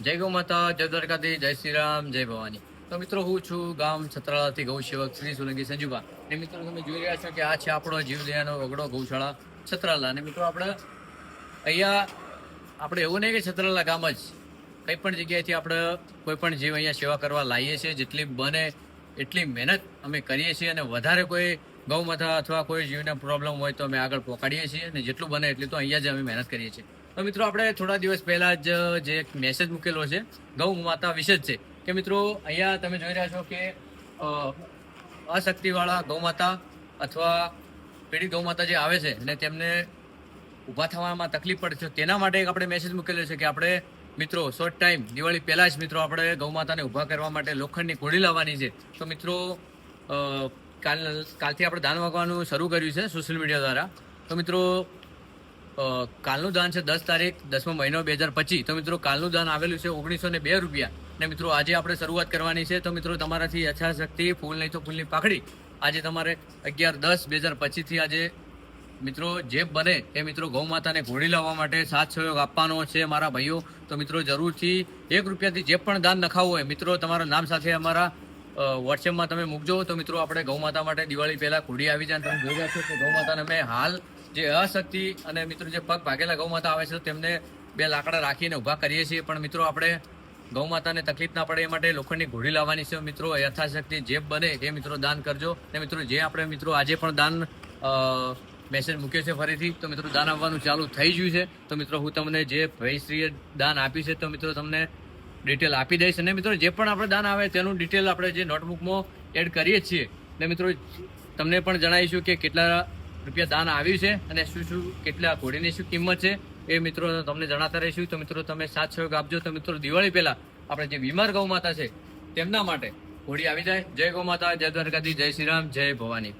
જય ગૌ માતા, જય દ્વારકાધી જય શ્રી રામ, જય ભવાની. તો મિત્રો, હું છું ગામ છત્રાલાથી ગૌ સેવક શ્રી સોલંકી સંજુભા. અને મિત્રો, તમે જોઈ રહ્યા છો કે આ છે આપણો જીવદયાનો વગડો ગૌશાળા છત્રાલા અને મિત્રો, આપણે અહીંયા, આપણે એવું નહીં કે છત્રાલા ગામ જ. કંઈ પણ જગ્યાએથી આપણે કોઈ પણ જીવ અહીંયા સેવા કરવા લાવીએ છીએ. જેટલી બને એટલી મહેનત અમે કરીએ છીએ અને વધારે કોઈ ગૌ માતા અથવા કોઈ જીવને પ્રોબ્લેમ હોય તો અમે આગળ પહોંચાડીએ છીએ. અને જેટલું બને એટલું તો અહીંયા જ અમે મહેનત કરીએ છીએ. તો મિત્રો, આપણે થોડા દિવસ પહેલા જ જે એક મેસેજ મૂકેલો છે, ગૌ માતા વિશે જ છે. કે મિત્રો, અહીંયા તમે જોઈ રહ્યા છો કે અશક્તિવાળા ગૌ માતા અથવા પીડિત ગૌ માતા જે આવે છે અને તેમને ઊભા થવામાં તકલીફ પડે છે, તેના માટે એક આપણે મેસેજ મૂકેલો છે કે આપણે, મિત્રો શોર્ટ ટાઈમ દિવાળી પહેલાં જ, મિત્રો, આપણે ગૌ માતાને ઊભા કરવા માટે લોખંડની ઘોડી લાવવાની છે. તો મિત્રો કાલ, કાલથી આપણે દાન વાગવાનું શરૂ કર્યું છે સોશિયલ મીડિયા દ્વારા. તો મિત્રો કાલનું દાન છે દસ તારીખ, દસમો મહિનો બે હજાર પચીસ. તો મિત્રો, કાલનું દાન આવેલું છે ઓગણીસો ને બે રૂપિયા. અને મિત્રો, આજે આપણે શરૂઆત કરવાની છે. તો મિત્રો, તમારાથી યથાશક્તિ, ફૂલ નહીં તો ફૂલની પાખડી. આજે તમારે અગિયાર દસ બે હજાર પચીસથી આજે મિત્રો, જે બને એ મિત્રો ગૌ માતાને ઘોડી લાવવા માટે સાથ સહયોગ આપવાનો છે મારા ભાઈઓ. તો મિત્રો, જરૂરથી એક રૂપિયાથી જે પણ દાન નખાવવું હોય, મિત્રો, તમારા નામ સાથે અમારા વોટ્સએપમાં તમે મૂકજો. તો મિત્રો, આપણે ગૌ માતા માટે દિવાળી પહેલાં ઘોડી આવી જાય તમે જોઈ રહ્યા છો કે ગૌ માતાને અમે હાલ જે અશક્તિ અને મિત્રો જે પગ ભાગેલા ગૌ માતા આવે છે, તેમને બે લાકડા રાખીને ઊભા કરીએ છીએ. પણ મિત્રો, આપણે ગૌ માતાને તકલીફ ના પડે એ માટે લોખંડની ઘોડી લાવવાની છે. મિત્રો, યથાશક્તિ જે બને એ મિત્રો દાન કરજો. ને મિત્રો, જે આપણે મિત્રો આજે પણ દાન મેસેજ મૂક્યો છે ફરીથી, તો મિત્રો, દાન આવવાનું ચાલુ થઈ ગયું છે. તો મિત્રો, હું તમને જે ભયશ્રીએ દાન આપ્યું છે, તો મિત્રો, તમને ડિટેલ આપી દઈશ. અને મિત્રો, જે પણ આપણે દાન આવે તેનું ડિટેલ આપણે જે નોટબુકમાં એડ કરીએ છીએ અને મિત્રો, તમને પણ જણાવીશું કે કેટલા રૂપિયા દાન આવ્યું છે અને શું શું કેટલા ઘોડીની શું કિંમત છે, એ મિત્રો તમને જણાતા રહીશું. તો મિત્રો, તમે સાથ સહયોગ આપજો. તો મિત્રો, દિવાળી પહેલાં આપણે જે બીમાર ગૌ માતા છે, તેમના માટે ઘોડી આવી જાય. જય ગૌ માતા, જય દ્વારકાધી, જય શ્રી રામ, જય ભવાની.